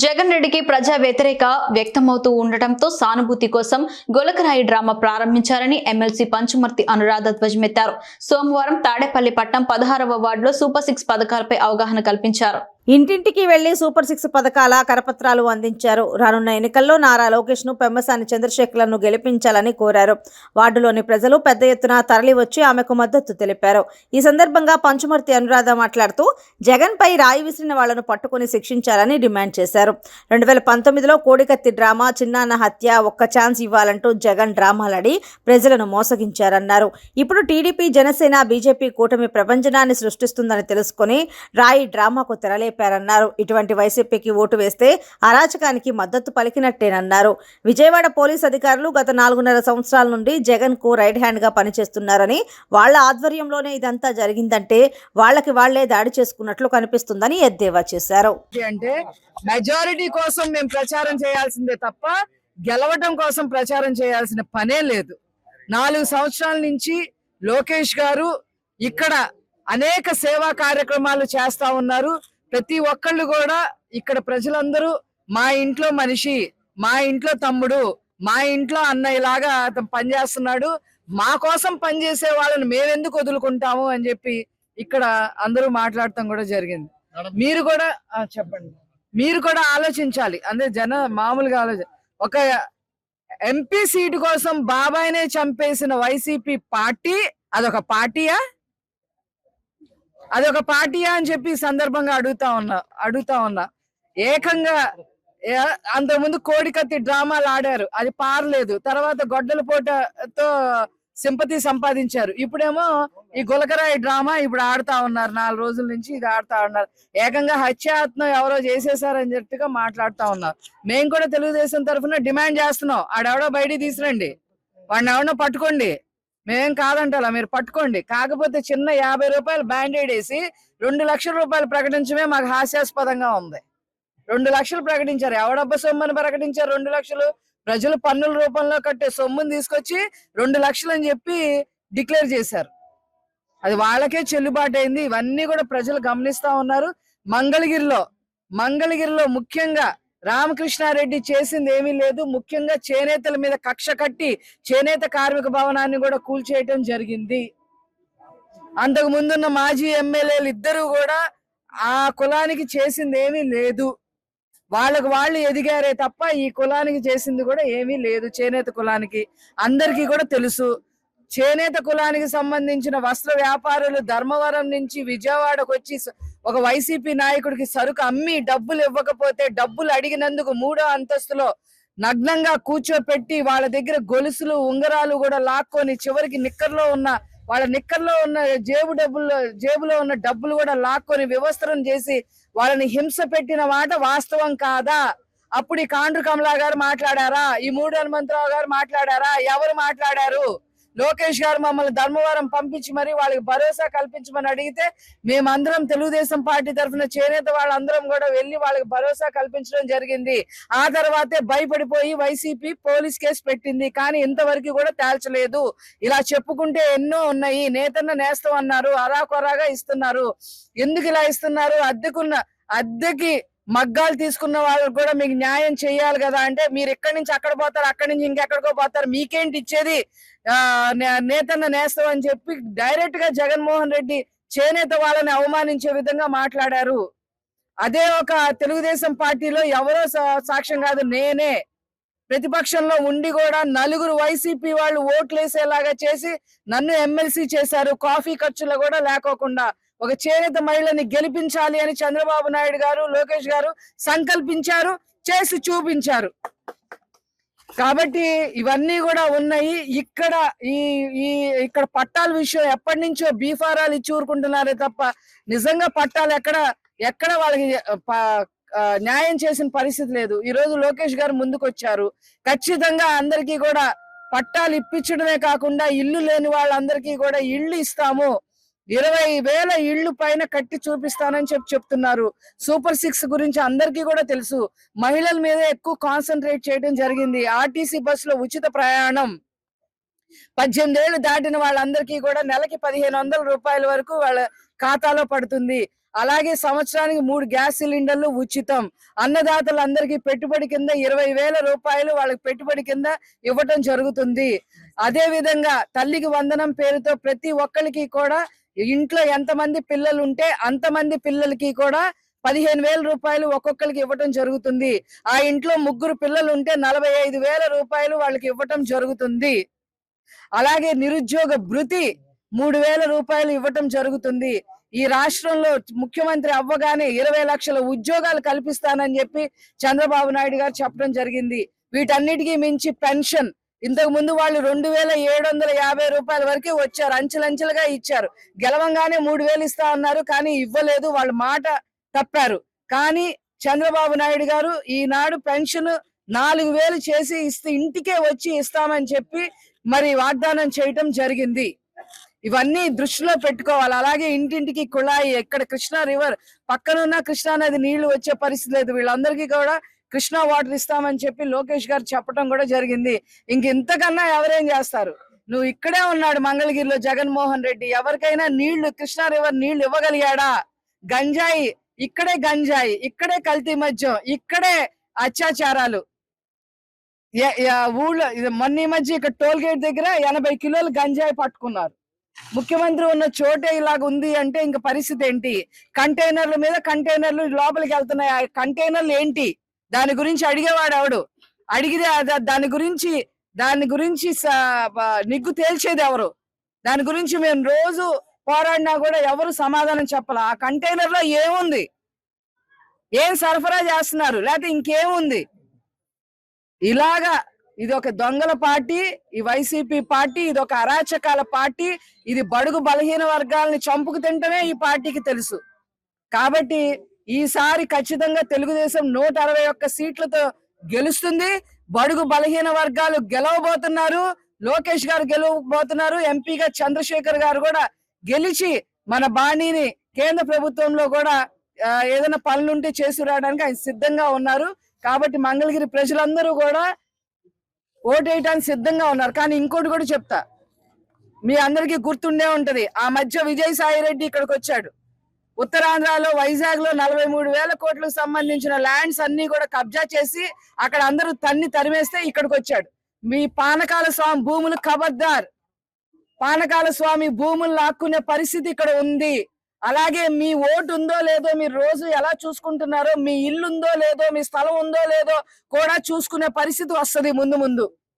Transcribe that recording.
జగన్ రెడ్డికి ప్రజా వ్యతిరేక వ్యక్తమవుతూ ఉండటంతో సానుభూతి కోసం గొలకరాయి డ్రామా ప్రారంభించారని ఎమ్మెల్సీ పంచుమర్తి అనురాధ ధ్వజమెత్తారు. సోమవారం తాడేపల్లి పట్టణం పదహారవ వార్డులో సూపర్ సిక్స్ పథకాలపై అవగాహన కల్పించారు. ఇంటింటికి వెళ్ళి సూపర్ సిక్స్ పథకాల కరపత్రాలు అందించారు. రానున్న ఎన్నికల్లో నారా లోకేష్ను పెమ్మసాని చంద్రశేఖర్లను గెలిపించాలని కోరారు. వార్డులోని ప్రజలు పెద్ద ఎత్తున తరలివచ్చి ఆమెకు మద్దతు తెలిపారు. ఈ సందర్భంగా పంచుమర్తి అనురాధ మాట్లాడుతూ జగన్ పై రాయి విసిరిన వాళ్ళను పట్టుకుని శిక్షించాలని డిమాండ్ చేశారు. రెండు వేల పంతొమ్మిదిలో కోడికత్తి డ్రామా చిన్నాన్న హత్య ఒక్క ఛాన్స్ ఇవ్వాలంటూ జగన్ డ్రామాలాడి ప్రజలను మోసగించారన్నారు. ఇప్పుడు టీడీపీ జనసేన బీజేపీ కూటమి ప్రపంచనాన్ని సృష్టిస్తుందని తెలుసుకుని రాయి డ్రామాకు తెరలేపారన్నారు ఇటువంటి వైసీపీకి ఓటు వేస్తే అరాచకానికి మద్దతు పలికినట్టేనన్నారు. విజయవాడ పోలీస్ అధికారులు గత నాలుగున్నర సంవత్సరాల నుండి జగన్కు రైట్ హ్యాండ్గా పనిచేస్తున్నారని వాళ్ళ ఆధ్వర్యంలోనే ఇదంతా జరిగిందంటే వాళ్ళకి వాళ్ళే దాడి చేసుకున్నట్లు కనిపిస్తుందని ఎద్దేవా చేశారు. అంటే మెజారిటీ కోసం మేము ప్రచారం చేయాల్సిందే తప్ప గెలవడం కోసం ప్రచారం చేయాల్సిన పనే లేదు. నాలుగు సంవత్సరాల నుంచి లోకేష్ గారు ఇక్కడ అనేక సేవా కార్యక్రమాలు చేస్తా ఉన్నారు. ప్రతి ఒక్కళ్ళు కూడా ఇక్కడ ప్రజలందరూ మా ఇంట్లో మనిషి మా ఇంట్లో తమ్ముడు మా ఇంట్లో అన్నయ్యలాగా అతను పనిచేస్తున్నాడు. మా కోసం పనిచేసే వాళ్ళని మేమెందుకు వదులుకుంటాము అని చెప్పి ఇక్కడ అందరూ మాట్లాడటం కూడా జరిగింది. మీరు కూడా చెప్పండి. మీరు కూడా ఆలోచించాలి. అంటే జన మామూలుగా ఆలోచన ఒక ఎంపీ సీటు కోసం బాబాయ్నే చంపేసిన వైసీపీ పార్టీ అదొక పార్టీయా? అదొక పార్టీయా అని చెప్పి సందర్భంగా అడుగుతా ఉన్నా అడుగుతా ఉన్నా. ఏకంగా అంతకుముందు కోడికత్తి డ్రామాలు ఆడారు అది పారలేదు. తర్వాత గొడ్డల పోటతో సింపతి సంపాదించారు. ఇప్పుడేమో ఈ గులకరాయి డ్రామా ఇప్పుడు ఆడుతా ఉన్నారు నాలుగు రోజుల నుంచి ఇది ఆడుతా ఉన్నారు. ఏకంగా హత్యాత్మ ఎవరో చేసేసారని చెప్పిగా మాట్లాడుతా ఉన్నారు. మేము కూడా తెలుగుదేశం తరఫున డిమాండ్ చేస్తున్నాం ఆడెవడో బయటికి తీసురండి వాడిని ఎవడో పట్టుకోండి. మేం కాదంటారా మీరు పట్టుకోండి. కాకపోతే చిన్న యాభై రూపాయలు బ్యాండేడ్ వేసి రెండు లక్షల రూపాయలు ప్రకటించడమే మాకు హాస్యాస్పదంగా ఉంది. రెండు లక్షలు ప్రకటించారు. ఎవడబ్బ సొమ్మని ప్రకటించారు రెండు లక్షలు? ప్రజలు పన్నుల రూపంలో కట్టే సొమ్ముని తీసుకొచ్చి రెండు లక్షలు అని చెప్పి డిక్లేర్ చేశారు. అది వాళ్ళకే చెల్లుబాటు అయింది. ఇవన్నీ కూడా ప్రజలు గమనిస్తా ఉన్నారు. మంగళగిరిలో మంగళగిరిలో ముఖ్యంగా రామకృష్ణారెడ్డి చేసింది ఏమీ లేదు. ముఖ్యంగా చేనేతల మీద కక్ష కట్టి చేనేత కార్మిక భవనాన్ని కూడా కూల్చేయటం జరిగింది. అంతకు ముందున్న మాజీ ఎమ్మెల్యేలు ఇద్దరు కూడా ఆ కులానికి చేసింది ఏమీ లేదు. వాళ్ళకు వాళ్ళు ఎదిగారే తప్ప ఈ కులానికి చేసింది కూడా ఏమీ లేదు చేనేత కులానికి. అందరికీ కూడా తెలుసు. చేనేత కులానికి సంబంధించిన వస్త్ర వ్యాపారులు ధర్మవరం నుంచి విజయవాడకు వచ్చి ఒక వైసీపీ నాయకుడికి సరుకు అమ్మి డబ్బులు ఇవ్వకపోతే డబ్బులు అడిగినందుకు మూడో అంతస్తులో నగ్నంగా కూర్చోపెట్టి వాళ్ళ దగ్గర గొలుసులు ఉంగరాలు కూడా లాక్కొని చివరికి నిక్కర్లో ఉన్న వాళ్ళ నిక్కర్లో ఉన్న జేబు డబ్బుల్లో జేబులో ఉన్న డబ్బులు కూడా లాక్కొని వివస్త్రం చేసి వాళ్ళని హింస పెట్టిన మాట వాస్తవం కాదా? అప్పుడు ఈ కాండ్రు కమలా గారు మాట్లాడారా? ఈ మూడు హనుమంతరావు గారు మాట్లాడారా? ఎవరు మాట్లాడారు? లోకేష్ గారు మమ్మల్ని ధర్మవరం పంపించి మరి వాళ్ళకి భరోసా కల్పించమని అడిగితే మేమందరం తెలుగుదేశం పార్టీ తరఫున చేనేత వాళ్ళందరం కూడా వెళ్ళి వాళ్ళకి భరోసా కల్పించడం జరిగింది. ఆ తర్వాతే భయపడిపోయి వైసీపీ పోలీస్ కేసు పెట్టింది. కానీ ఇంతవరకు కూడా తేల్చలేదు. ఇలా చెప్పుకుంటే ఎన్నో ఉన్నాయి. నేతన్న నేస్తం అన్నారు. అరాకొరాగా ఇస్తున్నారు. ఎందుకు ఇలా ఇస్తున్నారు? అద్దెకున్న అద్దెకి మగ్గాలు తీసుకున్న వాళ్ళకి కూడా మీకు న్యాయం చేయాలి కదా అంటే మీరు ఎక్కడి నుంచి అక్కడ పోతారు అక్కడి నుంచి ఇంకెక్కడికో పోతారు. మీకేంటి ఇచ్చేది? ఆ నే- నేతన్న నేస్తం అని చెప్పి డైరెక్ట్గా జగన్మోహన్ రెడ్డి చేనేత వాళ్ళని అవమానించే విధంగా మాట్లాడారు. అదే ఒక తెలుగుదేశం పార్టీలో ఎవరో సా- సాక్ష్యం కాదు నేనే. ప్రతిపక్షంలో ఉండి కూడా నలుగురు వైసీపీ వాళ్ళు ఓట్లేసేలాగా చేసి నన్ను ఎమ్మెల్సీ చేశారు. కాఫీ ఖర్చులు కూడా లేకోకుండా ఒక చేనేత మహిళని గెలిపించాలి అని చంద్రబాబు నాయుడు గారు లోకేష్ గారు సంకల్పించారు చేసి చూపించారు. కాబట్టి ఇవన్నీ కూడా ఉన్నాయి. ఇక్కడ ఈ ఈ ఇక్కడ పట్టాల విషయం ఎప్పటి నుంచో బీఫారాలు ఇచ్చి ఊరుకుంటున్నారే తప్ప నిజంగా పట్టాలు ఎక్కడ ఎక్కడ వాళ్ళకి న్యాయం చేసిన పరిస్థితి లేదు. ఈ రోజు లోకేష్ గారు ముందుకు వచ్చారు ఖచ్చితంగా అందరికీ కూడా పట్టాలు ఇప్పించడమే కాకుండా ఇల్లు లేని వాళ్ళందరికీ కూడా ఇల్లు ఇస్తాము. ఇరవై వేల ఇళ్ళు పైన కట్టి చూపిస్తానని చెప్పి చెప్తున్నారు. సూపర్ సిక్స్ గురించి అందరికీ కూడా తెలుసు. మహిళల మీద ఎక్కువ కాన్సన్ట్రేట్ చేయడం జరిగింది. ఆర్టీసీ బస్సులో ఉచిత ప్రయాణం. పద్దెనిమిది ఏళ్ళు దాటిన వాళ్ళందరికీ కూడా నెలకి పదిహేను వందల రూపాయల వరకు వాళ్ళ ఖాతాలో పడుతుంది. అలాగే సంవత్సరానికి మూడు గ్యాస్ సిలిండర్లు ఉచితం. అన్నదాతలందరికీ పెట్టుబడి కింద ఇరవై వేల రూపాయలు వాళ్ళకి పెట్టుబడి కింద ఇవ్వటం జరుగుతుంది. అదే విధంగా తల్లికి వందనం పేరుతో ప్రతి ఒక్కరికి కూడా ఇంట్లో ఎంతమంది పిల్లలు ఉంటే అంతమంది పిల్లలకి కూడా పదిహేను వేల రూపాయలు ఒక్కొక్కరికి ఇవ్వటం జరుగుతుంది. ఆ ఇంట్లో ముగ్గురు పిల్లలు ఉంటే నలభై ఐదు వేల రూపాయలు వాళ్ళకి ఇవ్వటం జరుగుతుంది. అలాగే నిరుద్యోగ భృతి మూడు వేల రూపాయలు ఇవ్వటం జరుగుతుంది. ఈ రాష్ట్రంలో ముఖ్యమంత్రి అవ్వగానే ఇరవై లక్షల ఉద్యోగాలు కల్పిస్తానని చెప్పి చంద్రబాబు నాయుడు గారు చెప్పడం జరిగింది. వీటన్నిటికీ మించి పెన్షన్ ఇంతకు ముందు వాళ్ళు రెండు వేల ఏడు వందల యాభై రూపాయల వరకు వచ్చారు. అంచెలంచెలుగా ఇచ్చారు. గెలవంగానే మూడు వేలు ఇస్తా అన్నారు. కానీ ఇవ్వలేదు. వాళ్ళ మాట తప్పారు. కానీ చంద్రబాబు నాయుడు గారు ఈనాడు పెన్షన్ నాలుగు వేలు చేసి ఇస్తే ఇంటికే వచ్చి ఇస్తామని చెప్పి మరి వాగ్దానం చేయటం జరిగింది. ఇవన్నీ దృష్టిలో పెట్టుకోవాలి. అలాగే ఇంటింటికి కుళాయి ఎక్కడ? కృష్ణా రివర్. పక్కనున్న కృష్ణా నది నీళ్ళు వచ్చే పరిస్థితి లేదు. వీళ్ళందరికీ కూడా కృష్ణా వాటర్ ఇస్తామని చెప్పి లోకేష్ గారు చెప్పడం కూడా జరిగింది. ఇంక ఇంతకన్నా ఎవరేం చేస్తారు? నువ్వు ఇక్కడే ఉన్నాడు మంగళగిరిలో జగన్మోహన్ రెడ్డి. ఎవరికైనా నీళ్ళు కృష్ణా రివర్ నీళ్ళు ఇవ్వగలిగాడా? గంజాయి ఇక్కడే గంజాయి ఇక్కడే కల్తీ మద్యం ఇక్కడే అత్యాచారాలు. ఊళ్ళో మొన్న ఈ మధ్య ఇక్కడ టోల్ గేట్ దగ్గర ఎనభై కిలోలు గంజాయి పట్టుకున్నారు. ముఖ్యమంత్రి ఉన్న చోటే ఇలాగ ఉంది అంటే ఇంక పరిస్థితి ఏంటి? కంటైనర్ల మీద కంటైనర్లు లోపలికి వెళ్తున్నాయి. ఆ కంటైనర్లు ఏంటి? దాని గురించి అడిగేవాడు ఎవడు? అడిగితే దాని గురించి దాని గురించి నిగ్గు తేల్చేది ఎవరు? దాని గురించి మేము రోజు పోరాడినా కూడా ఎవరు సమాధానం చెప్పాల. ఆ కంటైనర్లో ఏముంది? ఏం సరఫరా చేస్తున్నారు? లేకపోతే ఇంకేముంది? ఇలాగా ఇది ఒక దొంగల పార్టీ ఈ వైసీపీ పార్టీ ఇది ఒక అరాచకాల పార్టీ ఇది బడుగు బలహీన వర్గాలని చంపుకు తింటమే ఈ పార్టీకి తెలుసు. కాబట్టి ఈసారి ఖచ్చితంగా తెలుగుదేశం నూట అరవై ఒక్క సీట్లతో గెలుస్తుంది. బడుగు బలహీన వర్గాలు గెలవబోతున్నారు. లోకేష్ గారు గెలవబోతున్నారు. ఎంపీగా చంద్రశేఖర్ గారు కూడా గెలిచి మన బాణీని కేంద్ర ప్రభుత్వంలో కూడా ఏదైనా పనులుంటే చేసి రావడానికి ఆయన సిద్ధంగా ఉన్నారు. కాబట్టి మంగళగిరి ప్రజలందరూ కూడా ఓటేయటానికి సిద్ధంగా ఉన్నారు. కానీ ఇంకోటి కూడా చెప్తా. మీ అందరికీ గుర్తుండే ఉంటది. ఆ మధ్య విజయసాయి రెడ్డి ఇక్కడికి వచ్చాడు. ఉత్తరాంధ్రలో వైజాగ్లో నలభై మూడు వేల కోట్లకు సంబంధించిన ల్యాండ్స్ అన్ని కూడా కబ్జా చేసి అక్కడ అందరూ తన్ని తరిమేస్తే ఇక్కడికి వచ్చాడు మీ పానకాల స్వామి భూములు కబద్దార్ పానకాల స్వామి భూములు లాక్కునే పరిస్థితి ఇక్కడ ఉంది. అలాగే మీ ఓటు ఉందో లేదో మీరు రోజు ఎలా చూసుకుంటున్నారో మీ ఇల్లు ఉందో లేదో మీ స్థలం ఉందో లేదో కూడా చూసుకునే పరిస్థితి వస్తది ముందు ముందు.